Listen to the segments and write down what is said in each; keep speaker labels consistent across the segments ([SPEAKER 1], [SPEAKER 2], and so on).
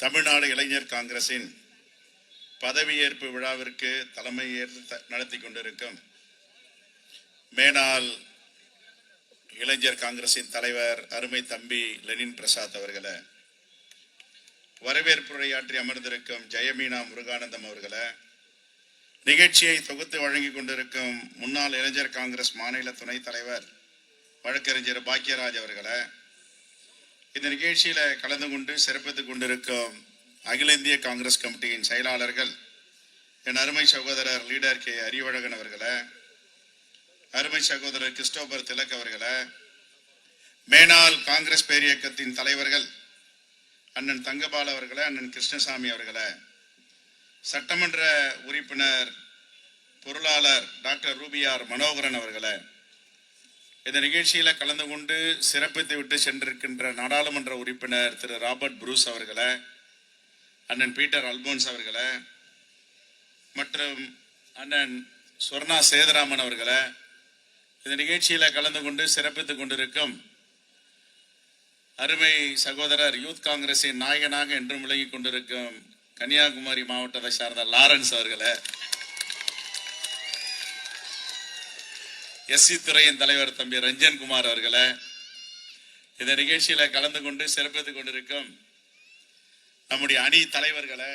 [SPEAKER 1] தமிழ்நாடு இளைஞர் காங்கிரசின் பதவியேற்பு விழாவிற்கு தலைமை ஏற்று த- நடத்தி கொண்டிருக்கும் மேனால் இளைஞர் காங்கிரசின் தலைவர் அருமை தம்பி லெனின் பிரசாத் அவர்களை வரவேற்புரையாற்றி அமர்ந்திருக்கும் ஜெயமீனா முருகானந்தம் அவர்களை நிகழ்ச்சியை தொகுத்து வழங்கி கொண்டிருக்கும் முன்னாள் இளைஞர் காங்கிரஸ் மாநில துணைத் தலைவர் வழக்கறிஞர் பாக்கியராஜ் அவர்களை இந்த நிகழ்ச்சியில் கலந்து கொண்டு சிறப்பித்துக் கொண்டிருக்கும் அகில இந்திய காங்கிரஸ் கமிட்டியின் செயலாளர்கள் என் அருமை சகோதரர் லீடர் கே அறிவழகன் அவர்களை அருமை சகோதரர் கிறிஸ்டோபர் திலக் அவர்களை மேனால் காங்கிரஸ் பேரியக்கத்தின் தலைவர்கள் அண்ணன் தங்கபால் அவர்களை அண்ணன் கிருஷ்ணசாமி அவர்களை சட்டமன்ற உறுப்பினர் பொருளாளர் டாக்டர் ரூபியார் மனோகரன் அவர்களை இந்த நிகழ்ச்சியில கலந்து கொண்டு சிறப்பித்து விட்டு சென்றிருக்கின்ற நாடாளுமன்ற உறுப்பினர் திரு ராபர்ட் புரூஸ் அவர்களை அண்ணன் பீட்டர் அல்போன்ஸ் அவர்களை மற்றும் அண்ணன் ஸ்வர்ணா சேதராமன் அவர்களை இந்த நிகழ்ச்சியில கலந்து கொண்டு சிறப்பித்துக் கொண்டிருக்கும் அருமை சகோதரர் யூத் காங்கிரசின் நாயகனாக என்றும் விளங்கிக் கொண்டிருக்கும் கன்னியாகுமரி மாவட்டத்தை சார்ந்த லாரன்ஸ் அவர்களை எஸ்சி துறையின் தலைவர் தம்பி ரஞ்சன் குமார் இந்த நிகழ்ச்சியில கலந்து கொண்டு சிறப்பித்துக் கொண்டிருக்கும் நம்முடைய அணி தலைவர்களை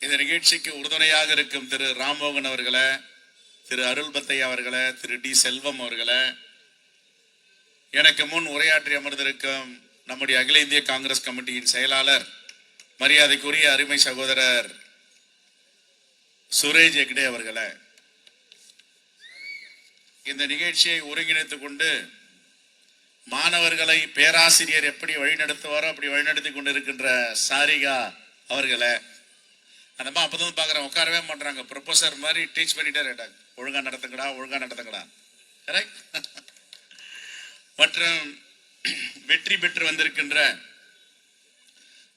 [SPEAKER 1] இந்த நிகழ்ச்சிக்கு உறுதுணையாக இருக்கும் திரு ராம்மோகன் அவர்களை திரு அருள் பத்தையா திரு டி செல்வம் அவர்களை எனக்கு முன் உரையாற்றி அமர்ந்திருக்கும் நம்முடைய அகில இந்திய காங்கிரஸ் கமிட்டியின் செயலாளர் மரியாதைக்குரிய அருமை சகோதரர் சுரேஷ் எக்டே அவர்களை. இந்த நிகழ்ச்சியை ஒருங்கிணைத்துக் கொண்டு மாணவர்களை பேராசிரியர் எப்படி வழிநடத்துவாரோ அப்படி வழிநடத்தி கொண்டிருக்கின்ற சாரிகா அவர்களை. அந்த அம்மா அப்பதான் பாக்குறேன் உட்காரவே மாட்டாங்க ப்ரொஃபசர் மாதிரி டீச் பண்ணிட்டே இருக்காங்க ஒழுங்கா நடத்துங்கடா ஒழுங்கா நடத்துங்கடா. கரெக்ட் மற்றும் வெற்றி பெற்று வந்திருக்கின்ற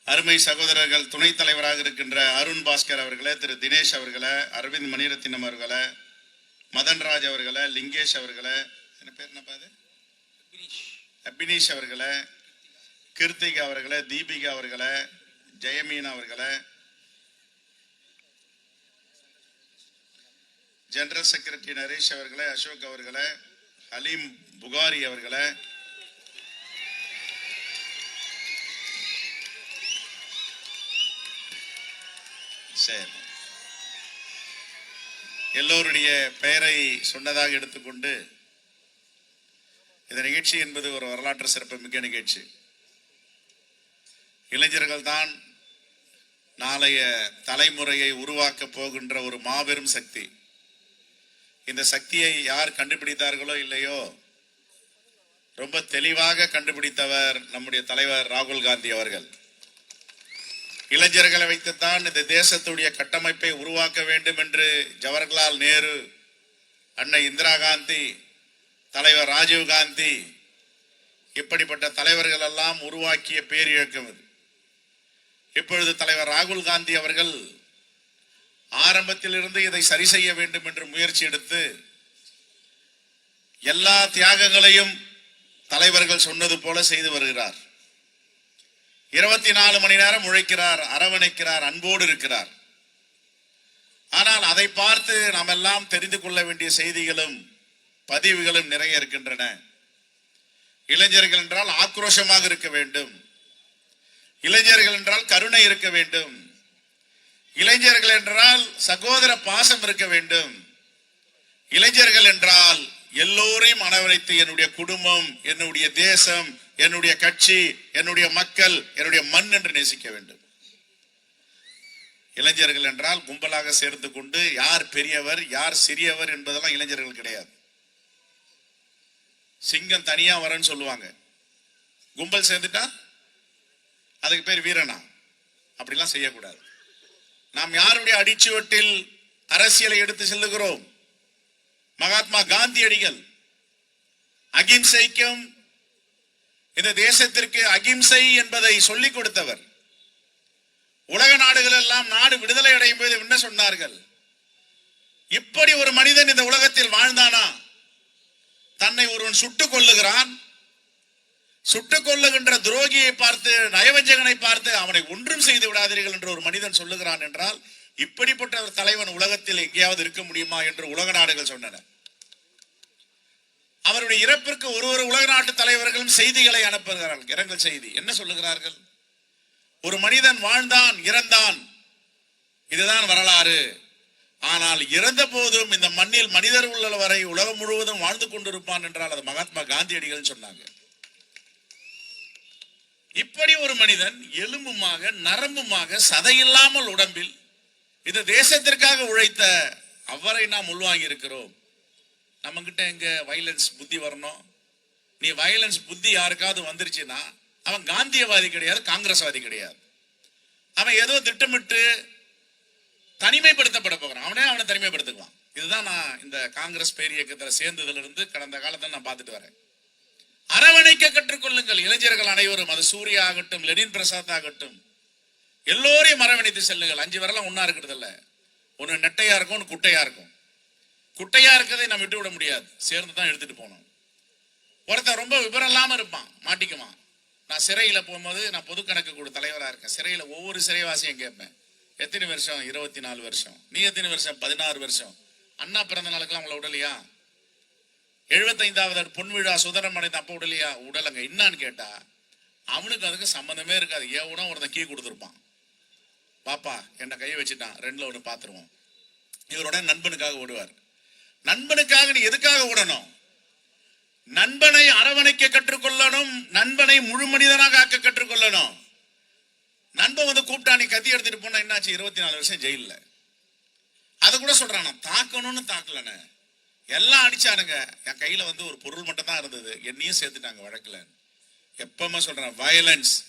[SPEAKER 1] அருமை சகோதரர்கள் துணைத் தலைவராக இருக்கின்ற அருண் பாஸ்கர் அவர்களே திரு தினேஷ் அவர்களே அரவிந்த் மணிரத்தினம் அவர்களே மதன்ராஜ் அவர்களை லிங்கேஷ் அவர்களை என்ன பேர் என்னப்பா அது? அபினீஷ் அவர்களை கிருத்திகா அவர்களை தீபிகா அவர்களை ஜெயமீனா அவர்களை ஜெனரல் செக்ரட்டரி நரேஷ் அவர்களை அசோக் அவர்களை ஹலீம் புகாரி அவர்களை சரி. எல்லோருடைய பெயரை சொன்னதாக எடுத்துக்கொண்டு இந்த நிகழ்ச்சி என்பது ஒரு வரலாற்று சிறப்புமிக்க நிகழ்ச்சி. இளைஞர்கள் தான் நாளைய தலைமுறையை உருவாக்க போகின்ற ஒரு மாபெரும் சக்தி. இந்த சக்தியை யார் கண்டுபிடித்தார்களோ இல்லையோ ரொம்ப தெளிவாக கண்டுபிடித்தவர் நம்முடைய தலைவர் ராகுல் காந்தி அவர்கள். இளைஞர்களை வைத்துத்தான் இந்த தேசத்துடைய கட்டமைப்பை உருவாக்க வேண்டும் என்று ஜவஹர்லால் நேரு அன்னை இந்திரா காந்தி தலைவர் ராஜீவ் காந்தி இப்படிப்பட்ட தலைவர்கள் எல்லாம் உருவாக்கிய பேரியக்கம் அது இப்பொழுது தலைவர் ராகுல் காந்தி அவர்கள் ஆரம்பத்திலிருந்து இதை சரி செய்ய வேண்டும் என்று முயற்சி எடுத்து எல்லா தியாகங்களையும் தலைவர்கள் சொன்னது போல செய்து வருகிறார். இருபத்தி நாலு மணி நேரம் உழைக்கிறார் அரவணைக்கிறார் அன்போடு இருக்கிறார். ஆனால் அதை பார்த்து நாம் எல்லாம் தெரிந்து கொள்ள வேண்டிய செய்திகளும் பதிவுகளும் நிறைய இருக்கின்றன. இளைஞர்கள் என்றால் ஆக்ரோஷமாக இருக்க வேண்டும். இளைஞர்கள் என்றால் கருணை இருக்க வேண்டும். இளைஞர்கள் என்றால் சகோதர பாசம் இருக்க வேண்டும். இளைஞர்கள் என்றால் எல்லோரையும் மனவழைத்து என்னுடைய குடும்பம் என்னுடைய தேசம் என்னுடைய கட்சி என்னுடைய மக்கள் என்னுடைய மண் என்று நேசிக்க வேண்டும். இளைஞர்கள் என்றால் கும்பலாக சேர்ந்து கொண்டு யார் பெரியவர் யார் சிறியவர் என்பதெல்லாம் இளைஞர்கள் கிடையாது. சிங்கம் தனியா வரேன்னு சொல்லுவாங்க. கும்பல் சேர்ந்துட்டா? அதுக்கு பேர் வீரனா. அப்படிலாம் செய்யக்கூடாது. நாம் யாருடைய அடிச்சுவட்டில் அரசியலை எடுத்து செல்லுகிறோம்? மகாத்மா காந்தியடிகள். அகிம்சைக்கும் இந்த தேசத்திற்கு அகிம்சை என்பதை சொல்லிக் கொடுத்தவர். உலக நாடுகள் எல்லாம் நாடு விடுதலை அடையும் போது என்ன சொன்னார்கள்? இப்படி ஒரு மனிதன் இந்த உலகத்தில் வாழ்ந்தானா? தன்னை ஒருவன் சுட்டுக் கொள்ளுகிறான் சுட்டுக் கொள்ளுகின்ற துரோகியை பார்த்து நயவஞ்சகனை பார்த்து அவனை ஒன்றும் செய்து விடாதீர்கள் என்று ஒரு மனிதன் சொல்லுகிறான் என்றால் இப்படிப்பட்ட ஒரு தலைவன் உலகத்தில் எங்கேயாவது இருக்க முடியுமா என்று உலக நாடுகள் சொன்னன. அவருடைய இறப்பிற்கு ஒரு ஒரு உலக நாட்டு தலைவர்களும் செய்திகளை அனுப்புகிறார்கள். இரங்கல் செய்தி. என்ன சொல்லுகிறார்கள்? ஒரு மனிதன் வாழ்ந்தான் இறந்தான். இதுதான் வரலாறு. ஆனால் இறந்த போதும் இந்த மண்ணில் மனிதர் உள்ள வரை உலகம் முழுவதும் வாழ்ந்து கொண்டிருப்பான் என்றால் அது மகாத்மா காந்தியடிகள் சொன்னாங்க. இப்படி ஒரு மனிதன் எலும்புமாக நரம்புமாக சதையில்லாமல் உடம்பில் இந்த தேசத்திற்காக உழைத்த அவரை நாம் உள்வாங்கி இருக்கிறோம் நம்ம கிட்ட எங்க வயலன்ஸ் புத்தி வரணும். நீ வயலன்ஸ் புத்தி யாருக்காவது வந்துருச்சுன்னா அவன் காந்தியவாதி கிடையாது காங்கிரஸ்வாதி கிடையாது. அவன் ஏதோ திட்டமிட்டு தனிமைப்படுத்தப்பட போகிறான். அவனே அவனை தனிமைப்படுத்துக்குவான். இதுதான் நான் இந்த காங்கிரஸ் பேரியக்கத்தில் இயக்கத்தில் சேர்ந்ததுல இருந்து கடந்த காலத்தை நான் பார்த்துட்டு வரேன். அரவணைக்க கற்றுக்கொள்ளுங்கள் இளைஞர்கள் அனைவரும். அது சூர்யா ஆகட்டும் லெனின் பிரசாத் ஆகட்டும். எல்லோரையும் அரவணைத்து செல்லுங்கள். அஞ்சு வரலாம் ஒன்னா இருக்கிறது இல்லை ஒன்னு நெட்டையா இருக்கும் ஒன்னு குட்டையா இருக்கும். குட்டையா இருக்கிறதை நம்ம விட்டு விட முடியாது. சேர்ந்து தான் எடுத்துட்டு போகணும். ஒருத்தன் ரொம்ப விவரம் இல்லாம இருப்பான். மாட்டிக்குவான். நான் சிறையில போகும்போது நான் பொது கணக்கு கூட தலைவரா இருக்கேன். சிறையில ஒவ்வொரு சிறைவாசியும் கேட்பேன். எத்தனை வருஷம்? இருபத்தி நாலு வருஷம். நீ எத்தனை வருஷம்? பதினாறு வருஷம். அண்ணா பிறந்த நாளுக்கெல்லாம் உங்களை விடலையா? எழுபத்தைந்தாவது பொன் விழா சுதரம் அடைந்த அப்ப விடலையா? உடலங்க என்னான்னு கேட்டா அவனுக்கு அதுக்கு சம்மந்தமே இருக்காது. ஏவனும் ஒருத்தன் கீ கொடுத்துருப்பான். பாப்பா என்ன கையை வச்சுட்டான். ரெண்டுல ஒன்று பார்த்துருவோம் இவரோட நண்பனுக்காக ஓடுவார். நண்பனுக்காக நீ எதுக்காக ஓடணும்? நண்பனை அரவணைக்க கற்றுக்கொள்ளணும் நண்பனை முழு மனிதனாக ஆக்க கற்றுக்கொள்ளணும். நண்பன் வந்து கூப்பிட்டா நீ கத்தி எடுத்துட்டு போனா என்னாச்சு? இருபத்தி நாலு வருஷம் ஜெயிலில். அதை கூட சொல்றான் நான் தாக்கணும்னு தாக்கலன்னு எல்லாம் அடிச்சானுங்க. என் கையில வந்து ஒரு பொருள் மட்டும் தான் இருந்தது. என்னையும் சேர்த்துட்டாங்க வழக்குல. எப்பவுமே சொல்றேன் வயலன்ஸ்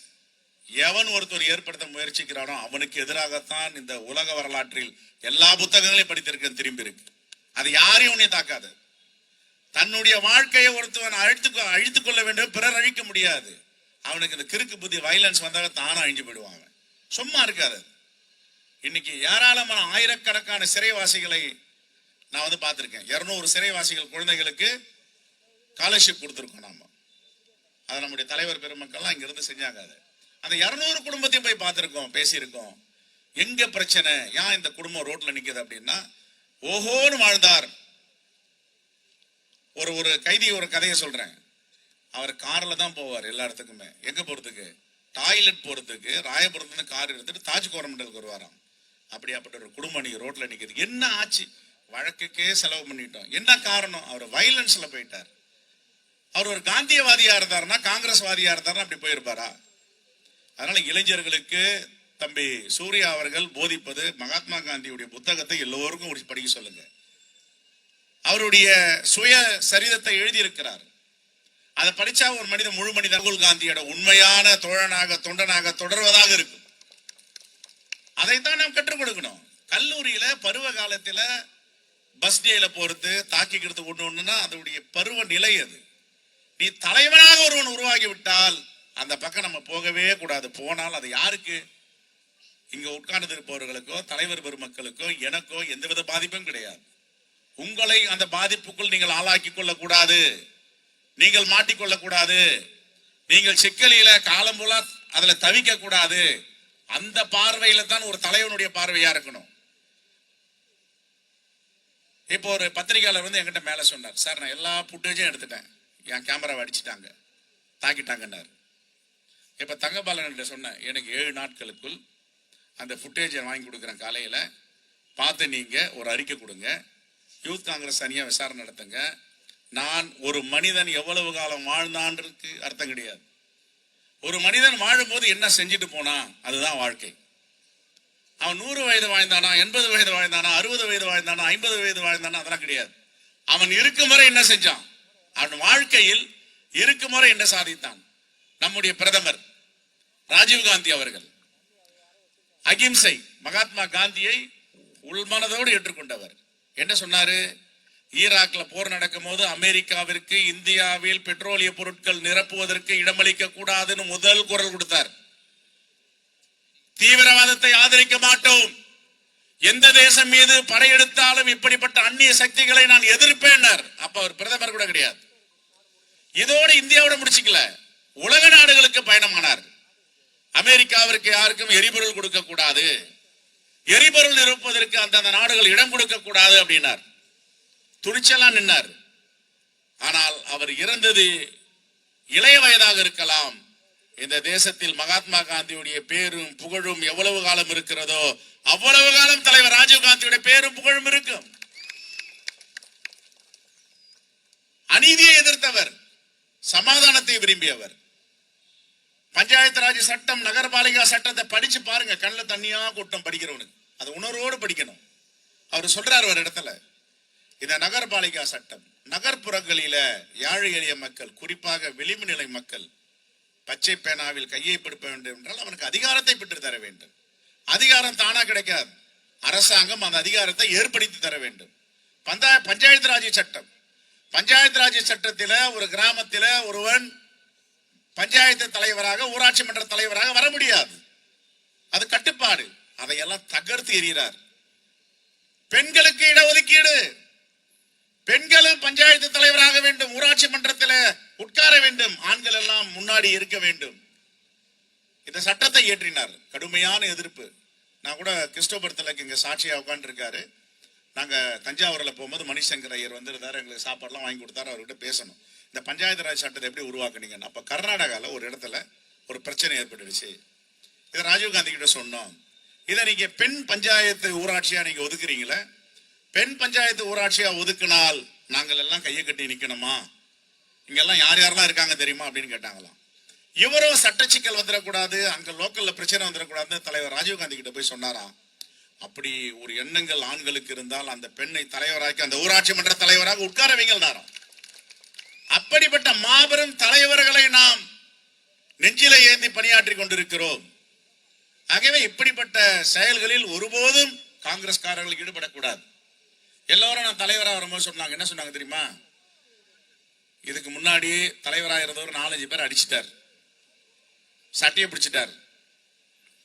[SPEAKER 1] எவன் ஒருத்தர் ஏற்படுத்த முயற்சிக்கிறானோ அவனுக்கு எதிராகத்தான் இந்த உலக வரலாற்றில் எல்லா புத்தகங்களையும் படித்திருக்கேன் திரும்பி இருக்கு. அது யாரையும் உன்னை தாக்காது. தன்னுடைய வாழ்க்கையை ஒருத்தவன் அழித்து அழித்துக் கொள்ள வேண்டும் பிறர் அழிக்க முடியாது. அவனுக்கு இந்த கிறுக்கு புத்தி வயலன்ஸ் வந்தாக தானும் அழிஞ்சு போயிடுவாங்க சும்மா இருக்காது. இன்னைக்கு ஏராளமான ஆயிரக்கணக்கான சிறைவாசிகளை நான் வந்து பார்த்துருக்கேன். இரநூறு சிறைவாசிகள் குழந்தைகளுக்கு ஸ்காலர்ஷிப் கொடுத்துருக்கோம் நாம. அது நம்முடைய தலைவர் பெருமக்கள்லாம் இங்கிருந்து செஞ்சாங்காது செஞ்சாங்க அது அந்த இரநூறு குடும்பத்தையும் போய் பார்த்துருக்கோம் பேசியிருக்கோம். எங்க பிரச்சனை? ஏன் இந்த குடும்பம் ரோட்ல நிக்குது அப்படின்னா ஓஹோன்னு வாழ்ந்தார். ஒரு ஒரு கைதி ஒரு கதையை சொல்றேன். அவர் கார்ல தான் போவார் எல்லா இடத்துக்குமே. எங்க போறதுக்கு? டாய்லெட் போறதுக்கு. ராயபுரத்துல கார் எடுத்துட்டு தாஜ் கோரமண்டலுக்கு வருவாராம். அப்படியாப்பட்ட ஒரு குடும்பம் நீங்கள் ரோட்ல நிக்குது. என்ன ஆச்சு? வழக்குக்கே செலவு பண்ணிட்டோம். என்ன காரணம்? அவர் வயலன்ஸ்ல போயிட்டார். அவர் ஒரு காந்தியவாதியா இருந்தாருன்னா காங்கிரஸ்வாதியா இருந்தாருன்னா அப்படி போயிருப்பாரா? அதனால இளைஞர்களுக்கு தம்பி சூர்யா அவர்கள் போதிப்பது மகாத்மா காந்தியுடைய புத்தகத்தை எல்லோருக்கும் படிக்க சொல்லுங்க. அவருடைய சுய சரிதத்தை எழுதியிருக்கிறார். அதை படிச்சா ஒரு மனிதன் முழு மனிதன் ராகுல் காந்தியோட உண்மையான தோழனாக தொண்டனாக தொடர்வதாக இருக்கும். அதைத்தான் நாம் கற்றுக் கொடுக்கணும். கல்லூரியில பருவ காலத்துல பஸ் டேல போறது தாக்கிக்கிறது ஒண்ணு ஒண்ணுன்னா அதனுடைய பருவ நிலை அது. நீ தலைவனாக ஒருவன் உருவாகி விட்டால் அந்த பக்கம் நம்ம போகவே கூடாது. போனால் அது யாருக்கு? இங்க உட்கார்ந்து இருப்பவர்களுக்கோ தலைவர் பெருமக்களுக்கோ எனக்கோ எந்தவித பாதிப்பும் கிடையாது. உங்களை அந்த பாதிப்புக்குள் நீங்கள் ஆளாக்கி கொள்ளக்கூடாது. நீங்கள் மாட்டிக்கொள்ளக்கூடாது. நீங்கள் சிக்கலில காலம் போல அதுல தவிக்க கூடாது அந்த பார்வையில தான் ஒரு தலைவனுடைய பார்வையா இருக்கணும். இப்போ ஒரு பத்திரிகையாளர் வந்து எங்கிட்ட மேல சொன்னார். சார் நான் எல்லா ஃபுட்டேஜும் எடுத்துட்டேன். என் கேமராவை அடிச்சிட்டாங்க. தாக்கிட்டாங்கன்னாரு. இப்ப தங்கபாலன் சொன்னேன் எனக்கு ஏழு நாட்களுக்குள் அந்த ஃபுட்டேஜை வாங்கி கொடுக்குறேன் காலையில். பார்த்து நீங்கள் ஒரு அறிக்கை கொடுங்க. யூத் காங்கிரஸ் தனியாக விசாரணை நடத்துங்க. நான் ஒரு மனிதன் எவ்வளவு காலம் வாழ்ந்தான்றதுக்கு அர்த்தம் கிடையாது. ஒரு மனிதன் வாழும்போது என்ன செஞ்சுட்டு போனான் அதுதான் வாழ்க்கை. அவன் நூறு வயது வாழ்ந்தானா எண்பது வயது வாழ்ந்தானா அறுபது வயது வாழ்ந்தானா ஐம்பது வயது வாழ்ந்தானா அதெல்லாம் கிடையாது. அவன் இருக்கும் வரை என்ன செஞ்சான்? அவன் வாழ்க்கையில் இருக்கும் வரை என்ன சாதித்தான்? நம்முடைய பிரதமர் ராஜீவ் காந்தி அவர்கள். அகிம்சை. மகாத்மா காந்தியை உள்மனதோடு ஏற்றுக்கொண்டவர். என்ன சொன்னாரு? ஈராக்ல போர் நடக்கும் போது அமெரிக்காவிற்கு இந்தியாவில் பெட்ரோலிய பொருட்கள் நிரப்புவதற்கு இடமளிக்க கூடாதுன்னு முதல் குரல் கொடுத்தார். தீவிரவாதத்தை ஆதரிக்க மாட்டோம். எந்த தேசம் மீது படையெடுத்தாலும் இப்படிப்பட்ட அந்நிய சக்திகளை நான் எதிர்ப்பேன் அப்ப அவர் பிரதமர் கூட கிடையாது. இதோடு இந்தியாவோட முடிச்சுக்கல. உலக நாடுகளுக்கு பயணமானார். அமெரிக்காவிற்கு யாருக்கும் எரிபொருள் கொடுக்க கூடாது. எரிபொருள் இருப்பதற்கு அந்தந்த நாடுகள் இடம் கொடுக்க கூடாது அப்படின்னார். துணிச்சலா நின்னார். ஆனால் அவர் இறந்தது இளைய வயதாக இருக்கலாம். இந்த தேசத்தில் மகாத்மா காந்தியுடைய பேரும் புகழும் எவ்வளவு காலம் இருக்கிறதோ அவ்வளவு காலம் தலைவர் ராஜீவ் காந்தியுடைய பேரும் புகழும் இருக்கும். அநீதியை எதிர்த்தவர் சமாதானத்தை விரும்பியவர். பஞ்சாயத்து ராஜ் சட்டம் நகரபாலிகா சட்டத்தை படிச்சு பாருங்க. கண்ணில் தண்ணியா கூட்டம் படிக்கிறவனுக்கு. அது உணர்வோடு படிக்கணும். அவர் சொல்றாரு ஒரு இடத்துல இந்த நகரபாலிகா சட்டம் நகர்ப்புறங்களில ஏழை எளிய மக்கள் குறிப்பாக விளிம்பு நிலை மக்கள் பச்சை பேனாவில் கையை பிடிப்ப வேண்டும் என்றால் அவனுக்கு அதிகாரத்தை பெற்று தர வேண்டும். அதிகாரம் தானா கிடைக்காது. அரசாங்கம் அந்த அதிகாரத்தை ஏற்படுத்தி தர வேண்டும். பஞ்சாயத்து ராஜ் சட்டம். பஞ்சாயத்து ராஜ் சட்டத்தில ஒரு கிராமத்தில ஒருவன் பஞ்சாயத்து தலைவராக ஊராட்சி மன்ற தலைவராக வர முடியாது. அது கட்டுப்பாடு. அதையெல்லாம் தகர்த்து எறிகிறார். பெண்களுக்கு இடஒதுக்கீடு. பெண்களும் பஞ்சாயத்து தலைவராக வேண்டும் ஊராட்சி மன்றத்தில் உட்கார வேண்டும். ஆண்கள் எல்லாம் முன்னாடி இருக்க வேண்டும். இந்த சட்டத்தை இயற்றினார். கடுமையான எதிர்ப்பு. நான் கூட கிறிஸ்டோபர் திலக்கு இங்கே சாட்சியாக உட்காந்துருக்காரு நாங்கள் தஞ்சாவூரில் போகும்போது மணிசங்கர் ஐயர் வந்திருந்தார். எங்களுக்கு சாப்பாடுலாம் வாங்கி கொடுத்தாரு. அவர்கிட்ட பேசணும். இந்த பஞ்சாயத்து ராஜ் சட்டத்தை எப்படி உருவாக்குனீங்கன்னு அப்போ கர்நாடகாவில் ஒரு இடத்துல ஒரு பிரச்சனை ஏற்பட்டுடுச்சு. இதை ராஜீவ் காந்தி கிட்ட சொன்னோம். இதை நீங்கள் பெண் பஞ்சாயத்து ஊராட்சியாக நீங்கள் ஒதுக்குறீங்களே பெண் பஞ்சாயத்து ஊராட்சியாக ஒதுக்குனால் நாங்கள் எல்லாம் கையை கட்டி நிற்கணுமா இங்கெல்லாம் யார் யாரெல்லாம் இருக்காங்க தெரியுமா அப்படின்னு கேட்டாங்களாம். இவரும் சட்ட சிக்கல் வந்துடக்கூடாது அங்கே லோக்கலில் பிரச்சனை வந்துடக்கூடாதுன்னு தலைவர் ராஜீவ் காந்தி கிட்ட போய் சொன்னாராம். அப்படி ஒரு எண்ணங்கள் ஆண்களுக்கு இருந்தால் அந்த பெண்ணை தலைவராக்கி அந்த ஊராட்சி மன்ற தலைவராக உட்கார வைங்கள்னாராம். அப்படிப்பட்ட மாபெரும் தலைவர்களை நாம் நெஞ்சில ஏந்தி பணியாற்றி கொண்டிருக்கிறோம். ஆகவே இப்படிப்பட்ட செயல்களில் ஒருபோதும் காங்கிரஸ்காரர்கள் ஈடுபடக்கூடாது. எல்லோரும் நான் தலைவராக வரும்போது சொன்னாங்க என்ன சொன்னாங்க தெரியுமா? இதுக்கு முன்னாடி தலைவராக இருந்தவர் நாலஞ்சு பேர் அடிச்சிட்டார். சட்டையை பிடிச்சிட்டார்.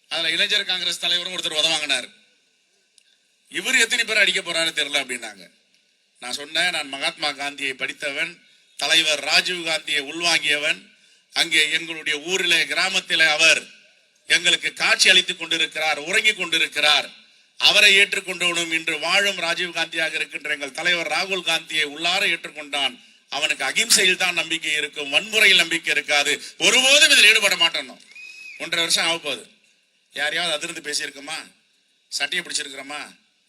[SPEAKER 1] அதில் இளைஞர் காங்கிரஸ் தலைவரும் ஒருத்தர் உதவாங்கினார். இவர் எத்தனை பேர் அடிக்க போறாரு தெரியல அப்படின்னாங்க. நான் சொன்னேன் நான் மகாத்மா காந்தியை படித்தவன் தலைவர் ராஜீவ் காந்தியை உள்வாங்கியவன் அங்கே எங்களுடைய ஊரிலே கிராமத்திலே அவர் எங்களுக்கு காட்சி அளித்துக் கொண்டிருக்கிறார் உறங்கிக் கொண்டிருக்கிறார். அவரை ஏற்றுக்கொண்டவனும் இன்று வாழும் ராஜீவ் காந்தியாக இருக்கின்ற எங்கள் தலைவர் ராகுல் காந்தியை உள்ளார ஏற்றுக்கொண்டான். அவனுக்கு அகிம்சையில் தான் நம்பிக்கை இருக்கும் வன்முறையில் நம்பிக்கை இருக்காது. ஒருபோதும் இதில் ஈடுபட மாட்டோம் ஒன்றரை வருஷம் ஆக போகுது யாரையாவது அதிர்ந்து பேசியிருக்கோமா? சட்டையை பிடிச்சிருக்கிறோமா?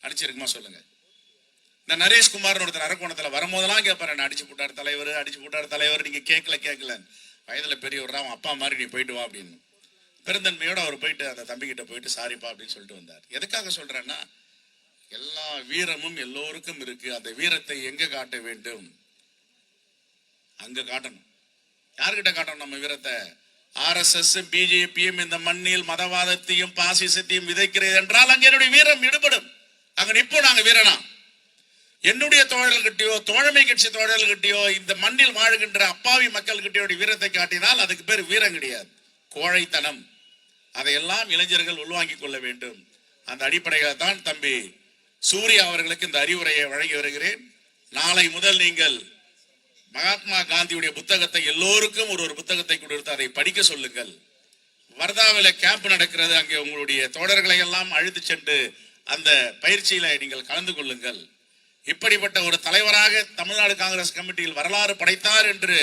[SPEAKER 1] அடிச்சிருக்குமா சொல்லுங்கள் இந்த நரேஷ்குமார் ஒருத்தர் அரக்கோணத்துல வரும்போதெல்லாம் கேட்பாரு என்ன அடிச்சு போட்டார் தலைவர் அடிச்சு போட்டார் தலைவர் நீங்க கேட்கல கேட்கல. வயதுல பெரியவர் அவன் அப்பா மாதிரி நீ போயிட்டு வா அப்படின்னு. பெருந்தன்மையோட அவர் போயிட்டு அந்த தம்பிக்கிட்ட போயிட்டு சாரிப்பா அப்படின்னு சொல்லிட்டு வந்தார். எதுக்காக சொல்றேன்னா எல்லா வீரமும் எல்லோருக்கும் இருக்கு. அந்த வீரத்தை எங்க காட்ட வேண்டும்? அங்க காட்டணும். யார்கிட்ட காட்டணும் நம்ம வீரத்தை? ஆர்எஸ்எஸ் பிஜேபியும் இந்த மண்ணில் மதவாதத்தையும் பாசிசத்தையும் விதைக்கிறது என்றால் அங்க என்னுடைய வீரம் ஈடுபடும் அங்க நிப்போம் நாங்க வீரனா. என்னுடைய தோழர்கள்கிட்டயோ தோழமை கட்சி தோழர்கள்கிட்டயோ இந்த மண்ணில் வாழுகின்ற அப்பாவி மக்கள்கிட்டயோ வீரத்தை காட்டினால் அதுக்கு பேர் வீரம் கிடையாது. கோழைத்தனம். அதையெல்லாம் இளைஞர்கள் உள்வாங்கிக் கொள்ள வேண்டும். அந்த அடிப்படையில் தான் தம்பி சூர்யா அவர்களுக்கு இந்த அறிவுரையை வழங்கி வருகிறேன். நாளை முதல் நீங்கள் மகாத்மா காந்தியுடைய புத்தகத்தை எல்லோருக்கும் ஒரு ஒரு புத்தகத்தை கொடுத்து அதை படிக்க சொல்லுங்கள். வர்தாவில் கேம்ப் நடக்கிறது. அங்கே உங்களுடைய தோழர்களை எல்லாம் அழுத்து சென்று அந்த பயிற்சியில நீங்கள் கலந்து கொள்ளுங்கள். இப்படிப்பட்ட ஒரு தலைவராக தமிழ்நாடு காங்கிரஸ் கமிட்டியில் வரலாறு படைத்தார் என்று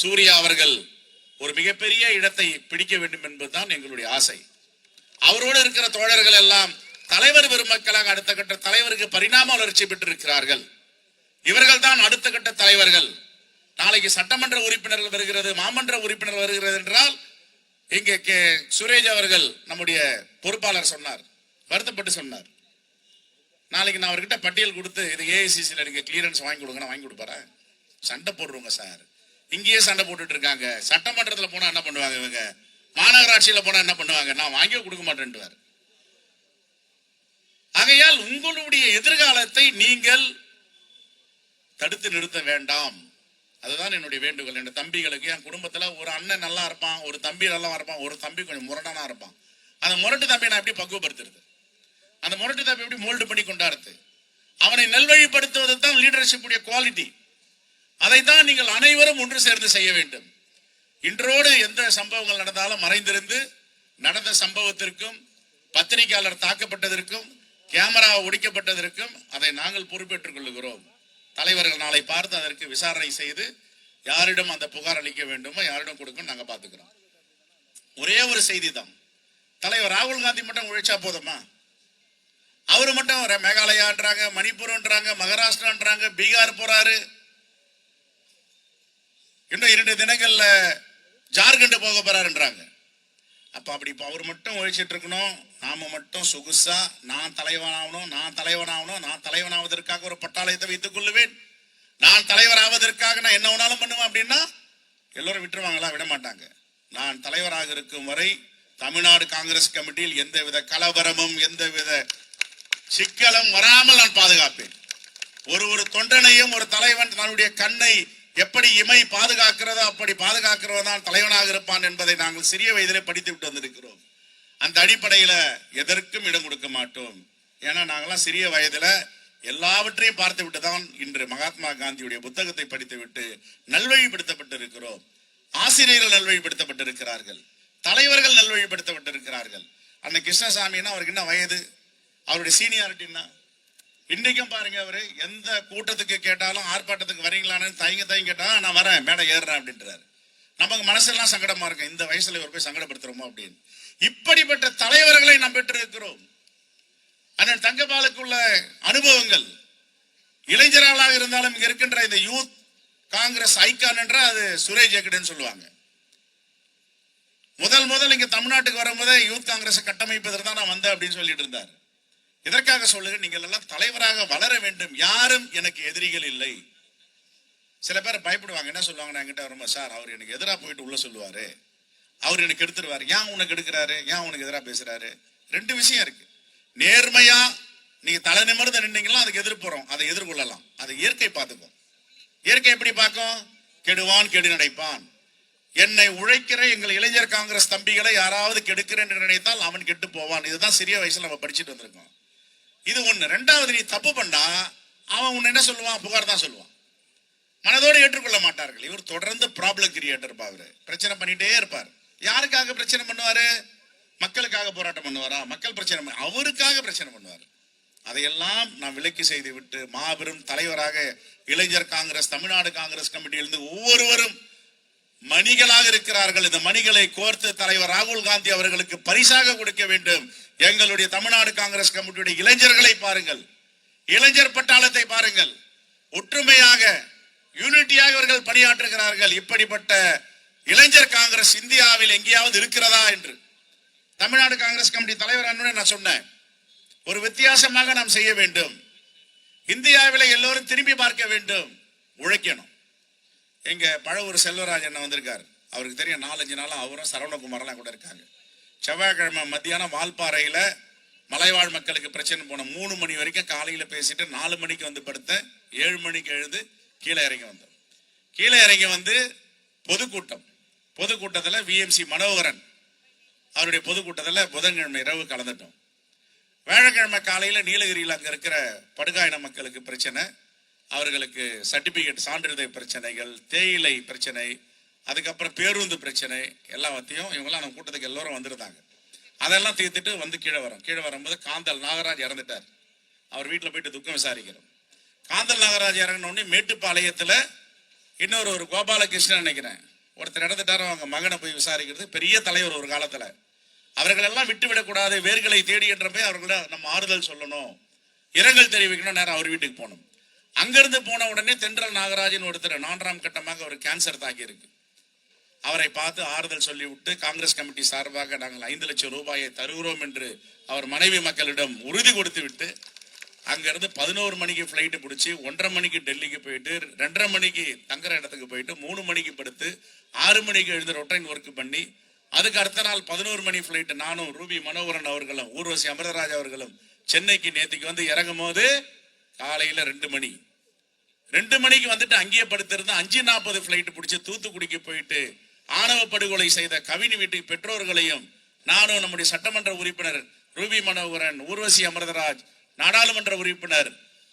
[SPEAKER 1] சூர்யா அவர்கள் ஒரு மிகப்பெரிய இடத்தை பிடிக்க வேண்டும் என்பதுதான் எங்களுடைய ஆசை. அவரோடு இருக்கிற தோழர்கள் எல்லாம் தலைவர் பெருமக்களாக அடுத்த கட்ட தலைவருக்கு பரிணாம வளர்ச்சி பெற்றிருக்கிறார்கள். இவர்கள் தான் அடுத்த கட்ட தலைவர்கள். நாளைக்கு சட்டமன்ற உறுப்பினர்கள் வருகிறது மாமன்ற உறுப்பினர் வருகிறது என்றால் இங்கே கே சுரேஜ் அவர்கள் நம்முடைய பொறுப்பாளர் சொன்னார் வருத்தப்பட்டு சொன்னார். நாளைக்கு நான் அவர்கிட்ட பட்டியல் கொடுத்து இது ஏஐசிசியில் நீங்க கிளியரன்ஸ் வாங்கி கொடுங்க நான் வாங்கி கொடுப்பாரேன் சண்டை போடுறவங்க சார். இங்கேயே சண்டை போட்டுட்டு இருக்காங்க. சட்டமன்றத்தில் போனால் என்ன பண்ணுவாங்க இவங்க? மாநகராட்சியில் போனால் என்ன பண்ணுவாங்க? நான் வாங்கியே கொடுக்க மாட்டேன்ட்டுவார் ஆகையால் உங்களுடைய எதிர்காலத்தை நீங்கள் தடுத்து நிறுத்த வேண்டாம். அதுதான் என்னுடைய வேண்டுகோள். என் தம்பிகளுக்கு என் குடும்பத்தில் ஒரு அண்ணன் நல்லா இருப்பான் ஒரு தம்பி நல்லா இருப்பான் ஒரு தம்பி கொஞ்சம் முரடனாக இருப்பான். அந்த முரட்டு தம்பி நான் எப்படி பக்குவப்படுத்துறது? அந்த முரட்டு தாப்பை எப்படி மோல்டு பண்ணி கொண்டாடுறது? அவனை நல்வழிப்படுத்துவது தான் லீடர்ஷிப் உடைய குவாலிட்டி அதைத்தான் நீங்கள் அனைவரும் ஒன்று சேர்ந்து செய்ய வேண்டும். இன்றோடு எந்த சம்பவங்கள் நடந்தாலும் மறைந்திருந்து நடந்த சம்பவத்திற்கும் பத்திரிகையாளர் தாக்கப்பட்டதற்கும் கேமரா ஒடிக்கப்பட்டதற்கும் அதை நாங்கள் பொறுப்பேற்றுக் கொள்கிறோம். தலைவர்கள் நாளை பார்த்து அதற்கு விசாரணை செய்து யாரிடம் அந்த புகார் அளிக்க வேண்டுமோ யாரிடம் கொடுக்கும் நாங்கள் பார்த்துக்கிறோம். ஒரே ஒரு செய்தி தான் தலைவர் ராகுல் காந்தி மட்டும் உழைச்சா போதுமா? அவர் மட்டும் மேகாலயான்றாங்க மணிப்பூர்ன்றாங்க மகாராஷ்டிரான்றாங்க பீகார் போறாரு. இன்னும் இரண்டு தினங்கள்ல ஜார்க்கண்ட் போக போறாருன்றாங்க. அப்ப அப்படி இப்ப அவர் மட்டும் ஒழிச்சிட்டு இருக்கணும். நாம மட்டும் சொகுசா நான் தலைவனாகணும் நான் தலைவனாகணும் நான் தலைவனாவதற்காக ஒரு பட்டாளயத்தை வைத்துக் கொள்ளுவேன். நான் தலைவராவதற்காக நான் என்ன வேணாலும் பண்ணுவேன் அப்படின்னா எல்லோரும் விட்டுருவாங்களா? விட மாட்டாங்க. நான் தலைவராக இருக்கும் வரை தமிழ்நாடு காங்கிரஸ் கமிட்டியில் எந்தவித கலவரமும் எந்தவித சிக்கலும் வராமல் நான் பாதுகாப்பேன். ஒரு ஒரு தொண்டனையும் ஒரு தலைவன் தன்னுடைய கண்ணை எப்படி இமை பாதுகாக்கிறதோ அப்படி பாதுகாக்கிறவன் தான் தலைவனாக இருப்பான் என்பதை நாங்கள் சிறிய வயதிலே படித்து விட்டு வந்திருக்கிறோம். அந்த அடிப்படையில எதற்கும் இடம் கொடுக்க மாட்டோம். ஏன்னா நாங்களாம் சிறிய வயதுல எல்லாவற்றையும் பார்த்து விட்டு தான் இன்று மகாத்மா காந்தியுடைய புத்தகத்தை படித்து விட்டு நல்வழிப்படுத்தப்பட்டிருக்கிறோம். ஆசிரியர்கள் நல்வழிப்படுத்தப்பட்டிருக்கிறார்கள். தலைவர்கள் நல்வழிப்படுத்தப்பட்டிருக்கிறார்கள். அந்த கிருஷ்ணசாமின்னா அவருக்கு என்ன வயது? அவருடைய சீனியாரிட்டின்னா இன்னைக்கும் பாருங்க அவரு எந்த கூட்டத்துக்கு கேட்டாலும் ஆர்ப்பாட்டத்துக்கு வரீங்களான்னு தயங்க தயங்க கேட்டால் நான் வரேன் மேடை ஏறுறேன் அப்படின்றாரு. நமக்கு மனசெல்லாம் சங்கடமா இருக்கும் இந்த வயசுல இவர் போய் சங்கடப்படுத்துறோமோ அப்படின்னு. இப்படிப்பட்ட தலைவர்களை நாம் பெற்றிருக்கிறோம். அண்ணன் தங்கபாலுக்குள்ள அனுபவங்கள். இளைஞர்களாக இருந்தாலும் இங்க இருக்கின்ற இந்த யூத் காங்கிரஸ் ஐக்கான் என்றால் அது சுரேஷ் ஜெகடன் சொல்லுவாங்க. முதல் முதல் இங்க தமிழ்நாட்டுக்கு வரும்போதே யூத் காங்கிரஸ் கட்டமைப்பதற்கு தான் நான் வந்தேன் அப்படின்னு சொல்லிட்டு இருந்தார். எதற்காக சொல்லுங்க? நீங்கள் எல்லாம் தலைவராக வளர வேண்டும். யாரும் எனக்கு எதிரிகள் இல்லை. சில பேர் பயப்படுவாங்க. என்ன சொல்லுவாங்க நான் என்கிட்ட வரும்போது சார் அவர் எனக்கு எதிராக போயிட்டு உள்ள சொல்லுவாரு. அவர் எனக்கு எடுத்துருவாரு. ஏன் உனக்கு எடுக்கிறாரு? ஏன் உனக்கு எதிராக பேசுறாரு? ரெண்டு விஷயம் இருக்கு. நேர்மையா நீங்க தலை நிமிர்ந்து நின்னீங்கன்னா அதுக்கு எதிர்ப்புறோம் அதை எதிர்கொள்ளலாம். அதை இயற்கை பார்த்துக்கும். இயற்கை எப்படி பார்க்கும்? கெடுவான் கெடு நினைப்பான் என்னை உழைக்கிற எங்கள் இளைஞர் காங்கிரஸ் தம்பிகளை யாராவது கெடுக்கிறேன் என்று நினைத்தால் அவன் கெட்டு போவான். இதுதான் சிறிய வயசுல நம்ம படிச்சுட்டு வந்திருக்கோம். இது ஒண்ணு. ரெண்டாவது நீ தப்பு பண்ணா அவன் உன்னை என்ன சொல்லுவான்? புகார் தான் சொல்லுவான். மனதோடு ஏற்றுக்கொள்ள மாட்டார்கள். இவர் தொடர்ந்து ப்ராப்ளம் கிரியேட்டர் அவரு. பிரச்சனை பண்ணிட்டே இருப்பார். யாருக்காக பிரச்சனை பண்ணுவாரு? மக்களுக்காக போராட்டம் பண்ணுவாரா? மக்கள் பிரச்சனை அவருக்காக பிரச்சனை பண்ணுவார். அதையெல்லாம் நான் விலக்கி செய்து விட்டு மாபெரும் தலைவராக இளைஞர் காங்கிரஸ் தமிழ்நாடு காங்கிரஸ் கமிட்டியிலிருந்து ஒவ்வொருவரும் மணிகளாக இருக்கிறார்கள். இந்த மணிகளை கோர்த்து தலைவர் ராகுல் காந்தி அவர்களுக்கு பரிசாக கொடுக்க வேண்டும். எங்களுடைய தமிழ்நாடு காங்கிரஸ் கமிட்டியுடைய இளைஞர்களை பாருங்கள். இளைஞர் பட்டாளத்தை பாருங்கள். ஒற்றுமையாக யூனிட்டியாக இவர்கள் பணியாற்றுகிறார்கள். இப்படிப்பட்ட இளைஞர் காங்கிரஸ் இந்தியாவில் எங்கேயாவது இருக்கிறதா என்று. தமிழ்நாடு காங்கிரஸ் கமிட்டி தலைவர் நான் சொன்னேன். ஒரு வித்தியாசமாக நாம் செய்ய வேண்டும். இந்தியாவில் எல்லோரும் திரும்பி பார்க்க வேண்டும். உழைக்கணும். எங்கள் பழவூர் செல்வராஜ் அண்ணன் வந்திருக்காரு. அவருக்கு தெரியும் நாலஞ்சு நாளாக அவரும் சரவணகுமாரெல்லாம் கூட இருக்காங்க. செவ்வாய்க்கிழமை மத்தியானம் வால்பாறையில் மலைவாழ் மக்களுக்கு பிரச்சனை போன மூணு மணி வரைக்கும் காலையில் பேசிட்டு நாலு மணிக்கு வந்து படுத்த ஏழு மணிக்கு எழுந்து கீழே இறங்கி வந்தோம். கீழே இறங்கி வந்து பொதுக்கூட்டம். பொதுக்கூட்டத்தில் விஎம்சி மனோகரன். அவருடைய பொதுக்கூட்டத்தில் புதன்கிழமை இரவு கலந்துட்டோம். வியாழக்கிழமை காலையில் நீலகிரியில் அங்கே இருக்கிற படுகாயின மக்களுக்கு பிரச்சனை. அவர்களுக்கு சர்டிபிகேட் சான்றிதழ் பிரச்சனைகள் தேயிலை பிரச்சனை அதுக்கப்புறம் பேருந்து பிரச்சனை எல்லாத்தையும் இவங்கெல்லாம் நம்ம கூட்டத்துக்கு எல்லோரும் வந்திருந்தாங்க. அதெல்லாம் தீர்த்துட்டு வந்து கீழே வரோம். கீழே வரும்போது காந்தல் நாகராஜ் இறந்துட்டார். அவர் வீட்டில் போயிட்டு துக்கம் விசாரிக்கிறோம். காந்தல் நாகராஜ் இறங்கினோடனே மேட்டுப்பாளையத்தில் இன்னொரு ஒரு கோபாலகிருஷ்ணன் நினைக்கிறேன். ஒருத்தர் இறந்துட்டாரோ அவங்க மகனை போய் விசாரிக்கிறது. பெரிய தலைவர் ஒரு காலத்தில். அவர்களெல்லாம் விட்டுவிடக்கூடாது விட்டு விடக்கூடாது வேர்களை தேடி என்ற போய் அவர்களை நம்ம ஆறுதல் சொல்லணும். இரங்கல் தெரிவிக்கணும் நேரம் அவர் வீட்டுக்கு போகணும். அங்கிருந்து போன உடனே தென்றல் நாகராஜன் ஒருத்தர் நான்காம் கட்டமாக ஒரு கேன்சர் தாக்கி இருக்கு அவரை பார்த்து ஆறுதல் சொல்லிவிட்டு காங்கிரஸ் கமிட்டி சார்பாக நாங்கள் ஐந்து லட்சம் ரூபாயை தருகிறோம் என்று அவர் மனைவி மக்களிடம் உறுதி கொடுத்து விட்டு அங்கிருந்து பதினோரு மணிக்கு ஃப்ளைட்டு பிடிச்சி ஒன்றரை மணிக்கு டெல்லிக்கு போயிட்டு ரெண்டரை மணிக்கு தங்குற இடத்துக்கு போயிட்டு மூணு மணிக்கு படுத்து ஆறு மணிக்கு எழுந்து ரொட்டைன் ஒர்க் பண்ணி அதுக்கு அடுத்த நாள் பதினோரு மணி ஃப்ளைட்டு நானும் ரூபி மனோகரன் அவர்களும் ஊர்வசி அமிர்தராஜ் அவர்களும் சென்னைக்கு நேற்றுக்கு வந்து இறங்கும் போது காலையில ரெண்டு மணி. ரெண்டு மணிக்கு வந்துட்டு அங்கேயே படுத்திருந்தா அஞ்சு நாற்பது ஃப்ளைட் பிடிச்சி தூத்துக்குடிக்கு போயிட்டு ஆணவ படுகொலை செய்த கவினி வீட்டு பெற்றோர்களையும் நானும் நம்முடைய சட்டமன்ற உறுப்பினர் ரூபி மனோகரன் ஊர்வசி அமிர்தராஜ் நாடாளுமன்ற உறுப்பினர்